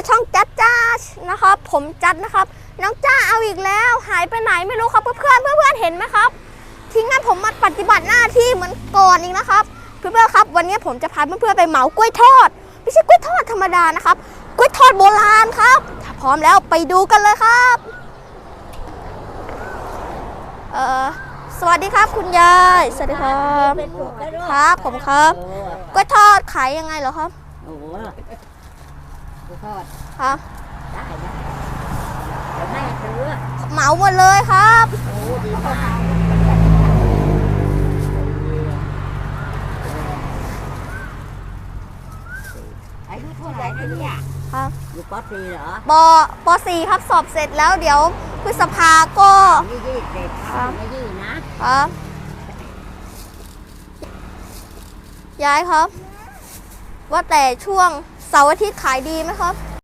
กับช่องจัดจ้านะครับ ผมจัดนะครับ น้องจ้าเอาอีกแล้ว หายไปไหนไม่รู้ครับเพื่อนๆเพื่อนๆเห็นไหมครับ ทิ้งให้ผมมาปฏิบัติหน้าที่เหมือนก่อนอีกนะครับ เพื่อนๆครับ วันนี้ผมจะพาเพื่อนๆไปเหมากล้วยทอด ไม่ใช่กล้วยทอดธรรมดานะครับกล้วยทอดโบราณครับถ้าพร้อมแล้วไปดูกันเลยครับเอ่อสวัสดีครับคุณยาย สวัสดีครับครับผมครับกล้วยทอดขายยังไงเหรอครับโอ้โห กูทอดครับ ได้นะเดี๋ยวแม่ซื้อเหมาหมดเลยครับ โอ้ดีมากอายุเท่าไหร่แล้วเนี่ยครับอยู่ปอตรีเหรอปปสี่ครับสอบเสร็จแล้วเดี๋ยวพฤษภาก็ยี่ยี่เด็กครับไม่ยี่นะครับยายครับ ว่าแต่ช่วง เสาร์อาทิตย์ขายดีไหมครับ